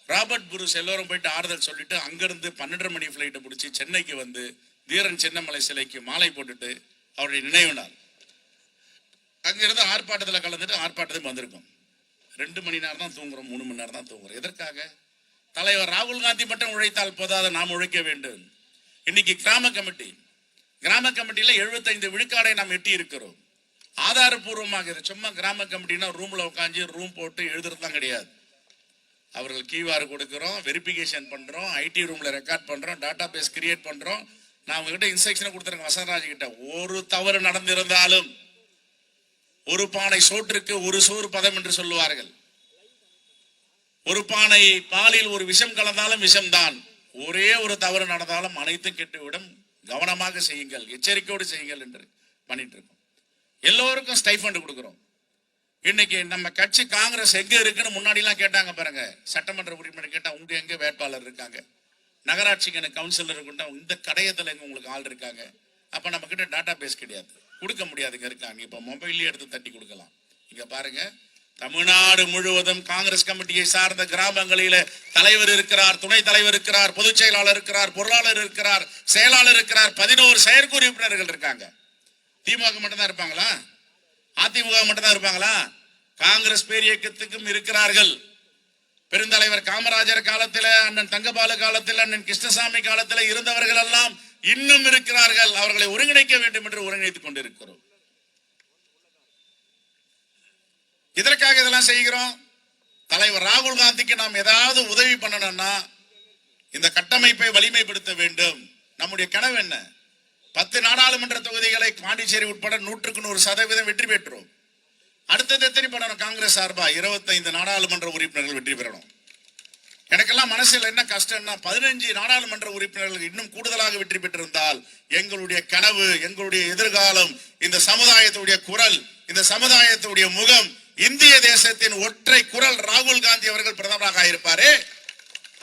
[SPEAKER 1] ராபர்ட் புருஸ் எல்லோரும் போயிட்டு ஆறுதல் சொல்லிட்டு அங்கிருந்து பன்னெண்டரை மணி ஃப்ளைட்டை பிடிச்சி சென்னைக்கு வந்து தீரன் சின்னமலை சிலைக்கு மாலை போட்டுட்டு அவருடைய நினைவு நாள். அங்கிருந்து ஆர்ப்பாட்டத்தில் கலந்துட்டு ஆர்ப்பாட்டத்துக்கு வந்திருக்கோம். ரெண்டு மணி நேரம் தான் தூங்குறோம் மூணு மணி நேரம் தான் தூங்குறோம். எதற்காக? தலைவர் ராகுல் காந்தி மட்டும் உழைத்தால் போதாது நாம் உழைக்க வேண்டும். இன்னைக்கு கிராம கமிட்டி கிராம கமிட்டியில 75 விழுக்காடை நாம் எட்டி இருக்கிறோம் ஆதாரபூர்வமாக இது சும்மா கிராம கமிட்டினா ரூம்ல உட்காந்து ரூம் போட்டு எழுதுறதுலாம் கிடையாது. அவர்கள் கீவாறு கொடுக்குறோம் வெரிஃபிகேஷன் பண்றோம் ஐடி ரூம்ல ரெக்கார்ட் பண்றோம் டேட்டா பேஸ் கிரியேட் பண்றோம். நான் உங்ககிட்ட இன்ஸ்ட்ரக்ஷனை கொடுத்துருங்க வசந்தராஜ் கிட்ட. ஒரு தவறு நடந்திருந்தாலும் ஒரு பானை சோற்றுக்கு ஒரு சோறு பதம் என்று சொல்லுவார்கள். ஒரு பானை பாலில் ஒரு விஷம் கலந்தாலும் விஷம்தான். ஒரே ஒரு தவறு நடந்தாலும் அனைத்தும் கெட்டுவிடும். கவனமாக செய்யுங்கள் எச்சரிக்கையோடு செய்யுங்கள் என்று பண்ணிட்டு இருக்கோம் எல்லோருக்கும் ஸ்டைஃபண்ட் கொடுக்குறோம். இன்னைக்கு நம்ம கட்சி காங்கிரஸ் எங்க இருக்குன்னு முன்னாடி எல்லாம் கேட்டாங்க பாருங்க. சட்டமன்ற உறுப்பினர் கேட்டா உங்க எங்க வேட்பாளர் இருக்காங்க? நகராட்சிக்கான கவுன்சிலர் இருக்குண்டா இந்த கடையத்துல எங்க உங்களுக்கு ஆள் இருக்காங்க? அப்ப நம்ம கிட்ட டாட்டா பேஸ் கிடையாது. கொடுக்க முடியாதுங்க இருக்காங்க. இப்ப மொபைல்லயே எடுத்து தட்டி கொடுக்கலாம். இங்க பாருங்க. தமிழ்நாடு முழுவதும் காங்கிரஸ் கமிட்டியை சார்ந்த கிராமங்களில தலைவர் இருக்கிறார் துணை தலைவர் இருக்கிறார் பொதுச் செயலாளர் இருக்கிறார் பொருளாளர் இருக்கிறார் செயலாளர் இருக்கிறார். பதினோரு செயற்குறி உறுப்பினர்கள் இருக்காங்க. திமுக மட்டும்தான் இருப்பாங்களா? அதிமுக மட்டும்தான் இருப்பாங்களா? காங்கிரஸ் பேரியக்கத்துக்கும் இருக்கிறார்கள். பெருந்தலைவர் காமராஜர் காலத்தில் அண்ணன் தங்கபாலு காலத்தில் அண்ணன் கிருஷ்ணசாமி காலத்தில் இருந்தவர்கள் எல்லாம் இன்னும் இருக்கிறார்கள். அவர்களை ஒருங்கிணைக்க வேண்டும் என்று ஒருங்கிணைத்துக் கொண்டிருக்கிறோம். இதற்காக இதெல்லாம் செய்கிறோம்? தலைவர் ராகுல் காந்திக்கு நாம் ஏதாவது உதவி பண்ணணும்னா இந்த கட்டமைப்பை வலிமைப்படுத்த வேண்டும். நம்முடைய கனவு என்ன? பத்து நாடாளுமன்ற தொகுதிகளை பாண்டிச்சேரி உட்பட நூற்றுக்கு நூறு சதவீதம் வெற்றி பெற்றோம். அடுத்தது எத்தனை பண்ணணும் காங்கிரஸ் சார்பா? 25 நாடாளுமன்ற உறுப்பினர்கள் வெற்றி பெறணும். எனக்கெல்லாம் மனசில் என்ன கஷ்டம்னா பதினஞ்சு நாடாளுமன்ற உறுப்பினர்கள் இன்னும் கூடுதலாக வெற்றி பெற்றிருந்தால் எங்களுடைய கனவு எங்களுடைய எதிர்காலம் இந்த சமுதாயத்துடைய குரல் இந்த சமுதாயத்துடைய முகம் இந்திய தேசத்தின் ஒற்றை குரல் ராகுல் காந்தி அவர்கள் பிரதமராக இருப்பாரே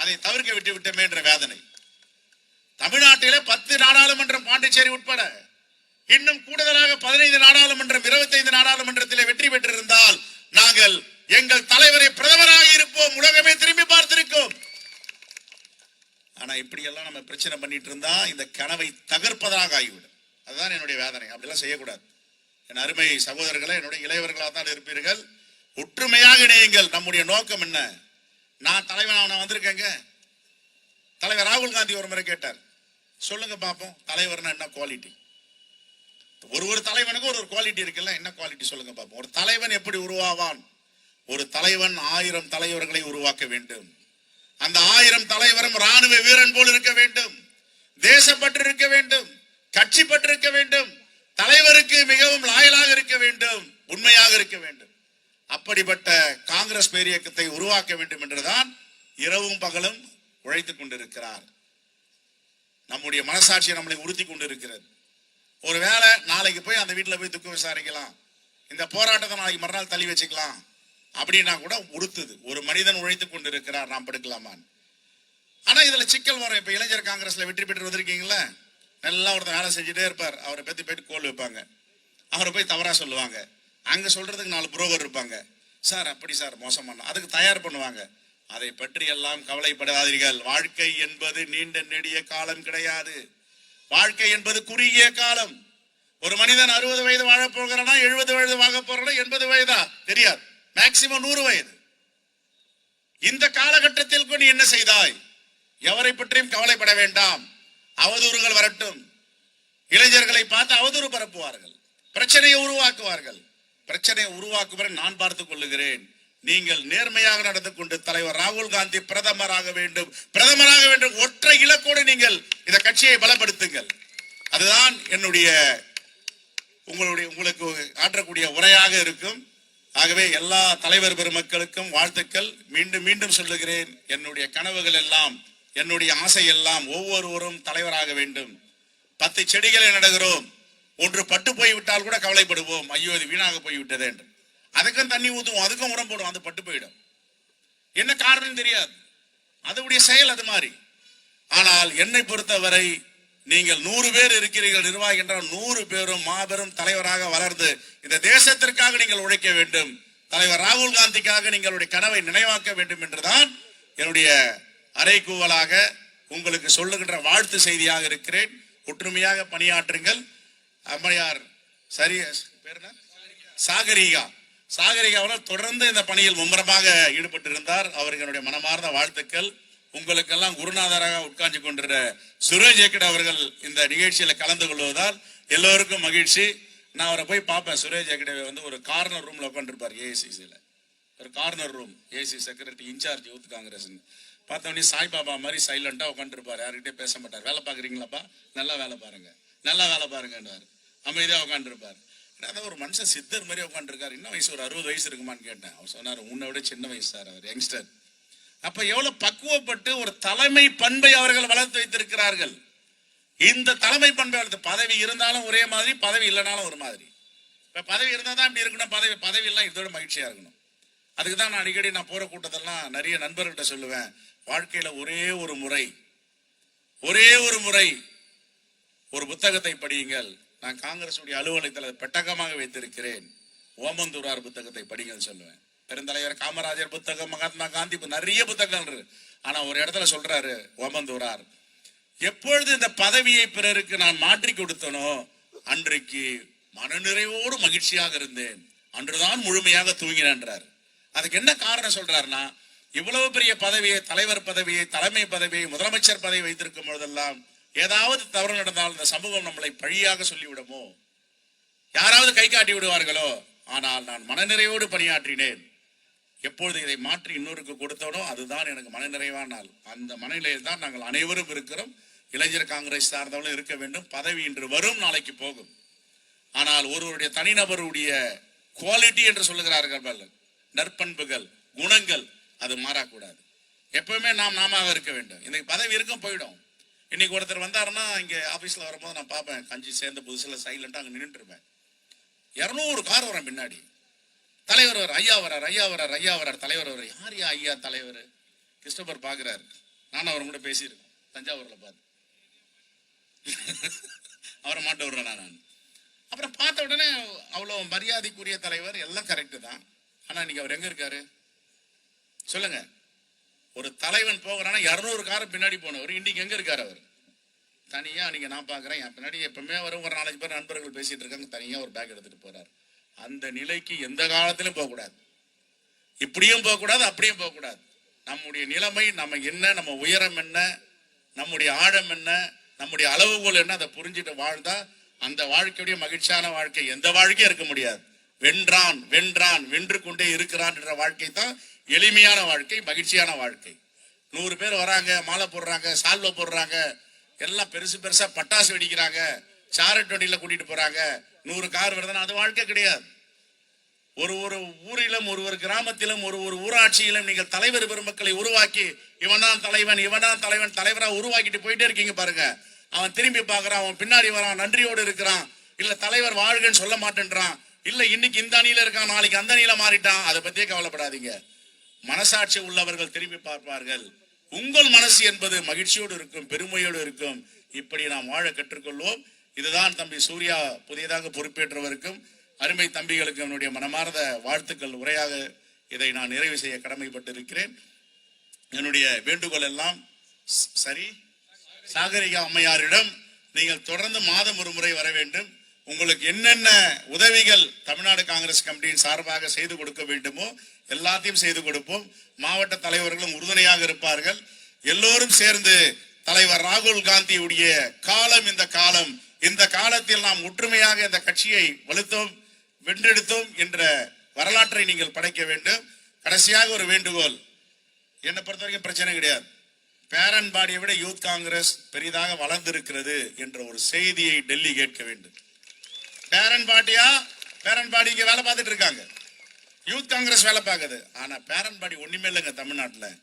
[SPEAKER 1] அதை தவிர்க்க விட்டு விட்டோமே என்ற வேதனை. தமிழ்நாட்டிலே பத்து நாடாளுமன்றம் பாண்டிச்சேரி உட்பட. இன்னும் கூடுதலாக பதினைந்து நாடாளுமன்றம் இருபத்தைந்து நாடாளுமன்றத்தில் வெற்றி பெற்றிருந்தால் நாங்கள் எங்கள் தலைவரை பிரதமராக இருப்போம் உலகமே திரும்பி பார்த்திருக்கோம். ஆனா இப்படி எல்லாம் நம்ம பிரச்சனை பண்ணிட்டு இருந்தா இந்த கனவை தகர்ப்பதாக ஆகிவிடும். அதுதான் என்னுடைய வேதனை. அப்படிலாம் செய்யக்கூடாது. என் அருமை சகோதரர்களை என்னுடைய இளையவர்களாக தான் இருப்பீர்கள். ஒற்றுமையாக இணையுங்கள். நம்முடைய நோக்கம் என்ன? நான் தலைவன் நான் வந்திருக்கேங்க. தலைவர் ராகுல் காந்தி ஒரு முறை கேட்டார். சொல்லுங்க பார்ப்போம் தலைவர்னா என்ன குவாலிட்டி ஒரு ஒரு தலைவனுக்கும் ஒரு ஒரு குவாலிட்டி இருக்குல்ல என்ன குவாலிட்டி சொல்லுங்க பார்ப்போம். ஒரு தலைவன் எப்படி உருவாவான்? ஒரு தலைவன் ஆயிரம் தலைவர்களை உருவாக்க வேண்டும். அந்த ஆயிரம் தலைவரும் ராணுவ வீரன் போல் இருக்க வேண்டும். தேசப்பற்று இருக்க வேண்டும். கட்சி பற்று இருக்க வேண்டும். தலைவருக்கு மிகவும் லாயலாக இருக்க வேண்டும். உண்மையாக இருக்க வேண்டும். அப்படிப்பட்ட காங்கிரஸ் பேரியக்கத்தை உருவாக்க வேண்டும் என்றுதான் இரவும் பகலும் உழைத்துக் கொண்டிருக்கிறார். நம்முடைய மனசாட்சியை நம்மளை உறுத்தி கொண்டிருக்கிறது. ஒருவேளை நாளைக்கு போய் அந்த வீட்டில் போய் துக்கம் விசாரிக்கலாம். இந்த போராட்டத்தை நாளைக்கு மறுநாள் தள்ளி வச்சுக்கலாம். அப்படின்னா கூட உறுத்துது. ஒரு மனிதன் உழைத்து கொண்டு இருக்கிறார் நாம் படுக்கலாமான்னு. ஆனா இதுல சிக்கல் வரும். இப்ப இளைஞர் காங்கிரஸ்ல வெற்றி பெற்று வந்திருக்கீங்களா நல்லா ஒருத்தர் வேலை செஞ்சுட்டே இருப்பார். அவரை பத்தி போயிட்டு கோல் வைப்பாங்க. அவரை போய் தவறா சொல்லுவாங்க. அங்க சொல்றதுக்கு நாலு புரோகர் இருப்பாங்க. சார் அப்படி சார் மோசமான அதுக்கு தயார் பண்ணுவாங்க. அதை பற்றி எல்லாம் கவலைப்படாதீர்கள். வாழ்க்கை என்பது நீண்ட நெடிய காலம் கிடையாது. வாழ்க்கை என்பது குறுகிய காலம். ஒரு மனிதன் அறுபது வயது வாழப் போகிறானா எழுபது வயது வாழ போறானா எண்பது வயதா? தெரியாது. மேக்சிமம் நூறு வயது. இந்த காலகட்டத்தில் நீ என்ன செய்தாய்? எவரை பற்றியும் கவலைப்பட வேண்டாம். அவதூறுகள் வரட்டும். இளைஞர்களை பார்த்து அவதூறு பரப்புவார்கள். பிரச்சனையை உருவாக்குவார்கள். பிரச்சனையை உருவாக்குவரை நான் பார்த்துக் கொள்ளுகிறேன். நீங்கள் நேர்மையாக நடந்து கொண்டு தலைவர் ராகுல் காந்தி பிரதமராக வேண்டும். பிரதமராக வேண்டும். ஒற்றை இலக்கோடு நீங்கள் இந்த கட்சியை பலப்படுத்துங்கள். அதுதான் என்னுடைய உங்களுடைய உங்களுக்கு ஆற்றக்கூடிய உரையாக இருக்கும். ஆகவே எல்லா தலைவர் பெருமக்களுக்கும் வாழ்த்துக்கள். மீண்டும் மீண்டும் சொல்லுகிறேன். என்னுடைய கனவுகள் எல்லாம் என்னுடைய ஆசை எல்லாம் ஒவ்வொருவரும் தலைவராக வேண்டும். பத்து செடிகளை நடுகிறோம். ஒன்று பட்டு போய்விட்டால் கூட கவலைப்படுவோம். ஐயோ இது வீணாக போய்விட்டது என்று. அதுக்கும் தண்ணி ஊற்றுவோம் அதுக்கும் உரம் போடுவோம் அது பட்டு போயிடும். என்ன காரணம் தெரியாது. அதனுடைய செயல் அது மாதிரி. ஆனால் என்னை பொறுத்தவரை நீங்கள் நூறு பேர் இருக்கிறீர்கள் நிர்வாகி என்றால் நூறு பேரும் மாபெரும் தலைவராக வளர்ந்து இந்த தேசத்திற்காக நீங்கள் உழைக்க வேண்டும். தலைவர் ராகுல் காந்திக்காக நீங்களுடைய கனவை நினைவாக்க வேண்டும் என்றுதான் என்னுடைய அறைகூவலாக உங்களுக்கு சொல்லுகின்ற வாழ்த்து செய்தியாக இருக்கிறேன். ஒற்றுமையாக பணியாற்றுங்கள். அம்மையார் சரி பேர் என்ன? சாகரிக அவர்கள் தொடர்ந்து இந்த பணியில் மும்முரமாக ஈடுபட்டிருந்தார். அவருக்கு என்னுடைய மனமார்ந்த வாழ்த்துக்கள். உங்களுக்கெல்லாம் குருநாதராக உட்கார்ந்து கொண்டிருந்த சுரேஷ் ஜெக்கட் அவர்கள் இந்த நிகழ்ச்சியில கலந்து கொள்வதால் எல்லோருக்கும் மகிழ்ச்சி. நான் அவரை போய் பார்ப்பேன். சுரேஷ் ஜெக்கடே வந்து ஒரு கார்னர் ரூம்ல உட்காந்துருப்பார் ஏசிசியில ஒரு corner room AC secretary incharge Youth Congress பார்த்தோன்னே சாய்பாபா மாதிரி சைலண்டா உட்காந்துருப்பார் யாருக்கிட்டே பேச மாட்டார். வேலை பார்க்குறீங்களாப்பா? நல்லா வேலை பாருங்க. நல்லா வேலை பாருங்கன்றார். அமைதியாக உட்காந்துருப்பார் அதான் ஒரு மனுஷன் சித்தர் மாதிரி உட்காந்துருக்காரு இன்னும் வயசு ஒரு அறுபது வயசு இருக்குமான்னு கேட்டேன். அவர் சொன்னார் உன்னை விட சின்ன வயசு சார் அவர் யங்ஸ்டர் அப்ப எவ்வளவு பக்குவப்பட்டு ஒரு தலைமை பண்பை அவர்கள் வளர்த்து வைத்திருக்கிறார்கள். இந்த தலைமை பண்பை வளர்த்து பதவி இருந்தாலும் ஒரே மாதிரி பதவி இல்லைனாலும் ஒரு மாதிரி. இப்ப பதவி இருந்தால் தான் இப்படி இருக்கணும் பதவி பதவி எல்லாம் இதோட மகிழ்ச்சியா இருக்கணும். அதுக்கு தான் நான் அடிக்கடி நான் போற கூட்டத்தெல்லாம் நிறைய நண்பர்கிட்ட சொல்லுவேன் வாழ்க்கையில ஒரே ஒரு முறை ஒரே ஒரு முறை ஒரு புத்தகத்தை படியுங்கள் நான் காங்கிரசுடைய அலுவலகத்தில் அதை பெட்டகமாக வைத்திருக்கிறேன். ஓமந்தூரார் புத்தகத்தை படிங்கன்னு சொல்லுவேன். பெருந்தலைவர் காமராஜர் புத்தகம் மகாத்மா காந்தி நிறைய புத்தகங்கள் இருக்கு. ஆனா ஒரு இடத்துல சொல்றாரு ஓமந்தூரார் எப்பொழுது இந்த பதவியை பிறருக்கு நான் மாற்றி கொடுத்தனோ அன்றைக்கு மனநிறைவோடு மகிழ்ச்சியாக இருந்தேன். அன்றுதான் முழுமையாக தூங்கினார் அதுக்கு என்ன காரணம் சொல்றாருன்னா இவ்வளவு பெரிய பதவியை தலைவர் பதவியை தலைமை பதவியை முதலமைச்சர் பதவி வைத்திருக்கும் பொழுதெல்லாம் ஏதாவது தவறு நடந்தால் இந்த சமூகம் நம்மளை பழியாக சொல்லிவிடுமோ? யாராவது கை காட்டி விடுவார்களோ? ஆனால் நான் மனநிறைவோடு பணியாற்றினேன். எப்பொழுது இதை மாற்றி இன்னொருக்கு கொடுத்தோனோ அதுதான் எனக்கு மனநிறைவான நாள். அந்த மனநிலையில் தான் நாங்கள் அனைவரும் இருக்கிறோம். இளைஞர் காங்கிரஸ் சார்ந்தவர்களும் இருக்க வேண்டும். பதவி இன்று வரும் நாளைக்கு போகும். ஆனால் ஒருவருடைய தனிநபருடைய குவாலிட்டி என்று சொல்லுகிறார்கள் நற்பண்புகள் குணங்கள் அது மாறக்கூடாது. எப்பவுமே நாம் நாமாக இருக்க வேண்டும். இன்னைக்கு பதவி இருக்கும் போயிடும். இன்னைக்கு ஒருத்தர் வந்தாருன்னா இங்க ஆபீஸ்ல வரும்போது நான் பார்ப்பேன் கஞ்சி சேர்ந்த புதுசுல சைலண்டா அங்க நின்றுருப்பேன் இரநூறு இருநூறு கார் வரேன் பின்னாடி. தலைவர் வர ஐயா வரார் ஐயா வரார் ஐயா வரார் தலைவர் வர யார் யா ஐயா தலைவர்? கிறிஸ்டபர் பாக்குறாரு நானும் அவர் கூட பேசியிருக்கேன் தஞ்சாவூர்ல பார்த்து. அவரை மாட்ட விடுறேன் நான்? அப்புறம் பார்த்த உடனே அவ்வளோ மரியாதைக்குரிய தலைவர் எல்லாம் கரெக்டு தான். ஆனால் இன்னைக்கு அவர் எங்க இருக்காரு? சொல்லுங்க. ஒரு தலைவன் போகிறான்னா இரநூறு காரை பின்னாடி போனவர் இன்னைக்கு எங்கே இருக்கார் அவர்? தனியாக நீங்கள் நான் பார்க்குறேன். என் பின்னாடி எப்பவுமே வரும் ஒரு நாலஞ்சு பேர் நண்பர்கள் பேசிகிட்டு இருக்காங்க. தனியாக ஒரு பேக் எடுத்துகிட்டு போகிறார் அந்த நிலைக்கு எந்த காலத்திலும் போகக்கூடாது இப்படியும் போகக்கூடாது அப்படியும் போகக்கூடாது நம்முடைய நிலைமை நம்ம என்ன நம்ம உயரம் என்ன நம்முடைய ஆழம் என்ன நம்முடைய அளவுகோல் என்ன அதை புரிஞ்சுட்டு வாழ்ந்தா அந்த வாழ்க்கையுடைய மகிழ்ச்சியான வாழ்க்கை எந்த வாழ்க்கையும் இருக்க முடியாது. வென்றான் வென்றான் வென்று கொண்டே இருக்கிறான் என்ற வாழ்க்கை தான் எளிமையான வாழ்க்கை மகிழ்ச்சியான வாழ்க்கை. நூறு பேர் வராங்க மாலை போடுறாங்க சால்வை போடுறாங்க எல்லாம் பெருசு பெருசா பட்டாசு வெடிக்கிறாங்க சாரட் வண்டியில கூட்டிட்டு போறாங்க. நூறு கார் வருதுன்னா அது வாழ்க்கை கிடையாது. ஒரு ஒரு ஊரிலும் ஒரு ஒரு கிராமத்திலும் ஒரு ஒரு ஊராட்சியிலும் நீங்கள் தலைவர் பெருமக்களை உருவாக்கி இவன்தான் தலைவன் இவன்தான் தலைவன் தலைவராக உருவாக்கிட்டு போயிட்டே இருக்கீங்க பாருங்க. அவன் திரும்பி பார்க்கறான் அவன் பின்னாடி வரான் நன்றியோடு இருக்கிறான். இல்லை தலைவர் வாழ்கன்னு சொல்ல மாட்டேன்றான். இல்லை இன்னைக்கு இந்த அணியில இருக்கான் நாளைக்கு அந்த அணியில மாறிட்டான். அதை பத்தியே கவலைப்படாதீங்க. மனசாட்சி உள்ளவர்கள் திரும்பி பார்ப்பார்கள். உங்கள் மனசு என்பது மகிழ்ச்சியோடு இருக்கும் பெருமையோடு இருக்கும். இப்படி நாம் வாழ கற்றுக்கொள்வோம். இதுதான் தம்பி சூர்யா புதியதாக பொறுப்பேற்றவருக்கும் அருமை தம்பிகளுக்கு என்னுடைய மனமார்ந்த வாழ்த்துக்கள் உரையாக இதை நான் நிறைவு செய்ய கடமைப்பட்டிருக்கிறேன். என்னுடைய வேண்டுகோள் எல்லாம் சரி சாகரிகா அம்மையாரிடம் நீங்கள் தொடர்ந்து மாதம் ஒரு முறை வர வேண்டும். உங்களுக்கு என்னென்ன உதவிகள் தமிழ்நாடு காங்கிரஸ் கமிட்டியின் சார்பாக செய்து கொடுக்க வேண்டுமோ எல்லாத்தையும் செய்து கொடுப்போம். மாவட்ட தலைவர்களும் உறுதுணையாக இருப்பார்கள். எல்லோரும் சேர்ந்து தலைவர் ராகுல் காந்தியுடைய காலம் இந்த காலம் இந்த காலத்தில் நாம் ஒற்றுமையாக இந்த கட்சியை வலுத்தோம் வென்றெடுத்தோம் என்ற வரலாற்றை நீங்கள் படைக்க வேண்டும். கடைசியாக ஒரு வேண்டுகோள். என்னை பொறுத்த வரைக்கும் பிரச்சனை கிடையாது. பேரன் பாடியை விட யூத் காங்கிரஸ் பெரிதாக வளர்ந்திருக்கிறது என்ற ஒரு செய்தியை டெல்லி கேட்க வேண்டும். பேரன் பாட்டியா? பேரன் பாடி இங்க வேலை பார்த்துட்டு இருக்காங்க. யூத் காங்கிரஸ் வேலை பார்க்குது. ஆனா பேரன் பாடி ஒண்ணுமே இல்லைங்க தமிழ்நாட்டில்.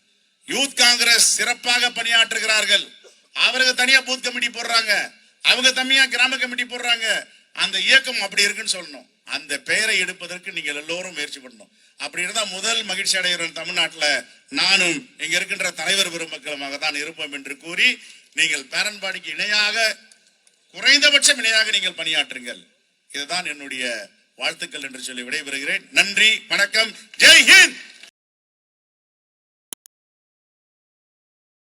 [SPEAKER 1] யூத் காங்கிரஸ் சிறப்பாக பணியாற்றுகிறார்கள். அவருக்கு தனியா பூத் கமிட்டி போடுறாங்க. அவங்க தனியா கிராம கமிட்டி போடுறாங்க. அந்த இயக்கம் அப்படி இருக்குன்னு சொல்லணும். அந்த பெயரை எடுப்பதற்கு நீங்கள் எல்லோரும் முயற்சி பண்ணணும். அப்படி இருந்தால் முதல் மகிழ்ச்சி அடைகிறோம் தமிழ்நாட்டில் நானும் இங்கே இருக்கின்ற தலைவர் பெருமக்களுமாக தான் இருப்போம் என்று கூறி நீங்கள் பேரன்பாடிக்கு இணையாக குறைந்தபட்சம் இணையாக நீங்கள் பணியாற்றுங்கள். இதுதான் என்னுடைய வாழ்த்துக்கள் என்று சொல்லி விடைபெறுகிறேன். நன்றி வணக்கம் ஜெய் ஹிந்த்!